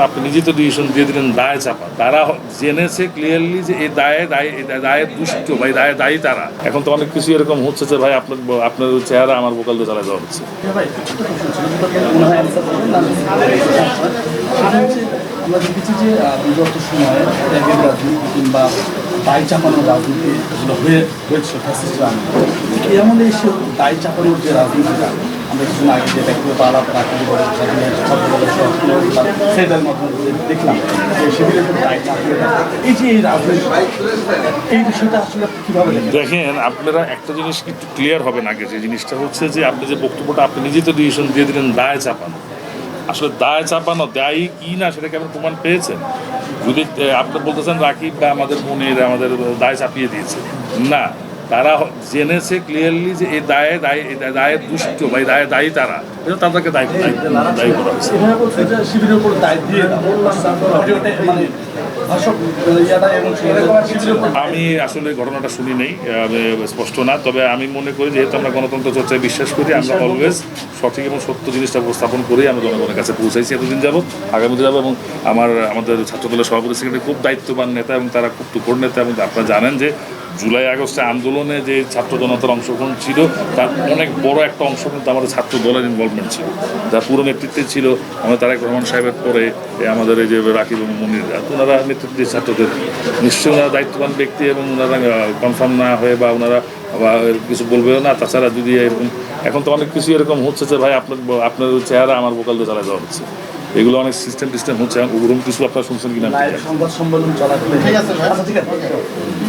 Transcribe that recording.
আপনি নিজে তো ডিসিশন দিয়ে দিলেন, দায় চাপা। তারা জেনেছে ক্লিয়ারলি যে এই দায়ে দায় দায়ের দুষ্ট ভাই দায়ে দায়ী তারা। এখন তো অনেক কিছু এরকম হচ্ছে যে ভাই আপনার আপনার চেহারা আমার বোকাল দিয়ে চালা যাওয়া হচ্ছে। কিংবা দায় চাপানোর রাজনীতি হয়ে হয়েছে দায় চাপানোর যে রাজনীতিটা? আমরা আগে যে ব্যক্তিগত আলাপ রাখি সেটার মাধ্যমে দেখলাম। যে উপর দায় এই যে এই রাজনীতি, এই বিষয়টা আসলে দেখেন? আপনারা একটা জিনিস কিন্তু ক্লিয়ার হবেন আগে, যে জিনিসটা হচ্ছে যে আপনি যে বক্তব্যটা আপনি নিজে তো ডিসিশন দিয়ে দিলেন দায় চাপানো। আসলে দায় চাপানো, দায়ী কি না সেটাকে আপনি প্রমাণ পেয়েছেন? যদি আপনি বলতেছেন রাকিব বা আমাদের মনির আমাদের দায় চাপিয়ে দিয়েছে। না তারা জেনেছে ক্লিয়ারলি যে এই দায়ে দায় দায়ে দায়ের দুষ্ট বা এই দায়ে দায়ী তারা। এটা তাদেরকে দায়ী দায়ী দায়ী করা হয়েছে আমি আসলে ঘটনাটা শুনি নেই স্পষ্ট না, তবে আমি মনে করি যেহেতু আমরা গণতন্ত্র চর্চায় বিশ্বাস করি, আমরা অলওয়েজ সঠিক এবং সত্য জিনিসটা উপস্থাপন করি আমরা জনগণের কাছে পৌঁছাইছি এতদিন যাব আগামীতে যাব এবং আমার, আমাদের ছাত্রদলের সভাপতি সেক্রেটারি খুব দায়িত্ববান নেতা এবং তারা খুব টুকর নেতা এবং আপনারা জানেন যে জুলাই, আগস্টে আন্দোলনে যে ছাত্র জনতার অংশগ্রহণ ছিল, তার অনেক বড় একটা অংশ কিন্তু আমাদের ছাত্র দলের ইনভলভমেন্ট ছিল। যার পুরো নেতৃত্বে ছিল আমাদের তারেক রহমান সাহেবের পরে, আমাদের এই যে রাকিব তো ওনারা নেতৃত্ব দিয়ে ছাত্রদের। নিশ্চয়ই ওনারা দায়িত্ববান ব্যক্তি এবং ওনারা কনফার্ম না হয়ে বা ওনারা বা কিছু বলবেও না। তাছাড়া যদি এরকম এখন তো অনেক কিছু এরকম হচ্ছে যে ভাই আপনার আপনার চেহারা আমার বোকাল দিয়ে চালা যাওয়া হচ্ছে। এগুলো অনেক সিস্টেম টিস্টেম হচ্ছে। ওরকম কিছু আপনারা শুনছেন কিনা। সংবাদ সম্মেলন চলাকালে। ঠিক আছে আচ্ছা ঠিক আছে।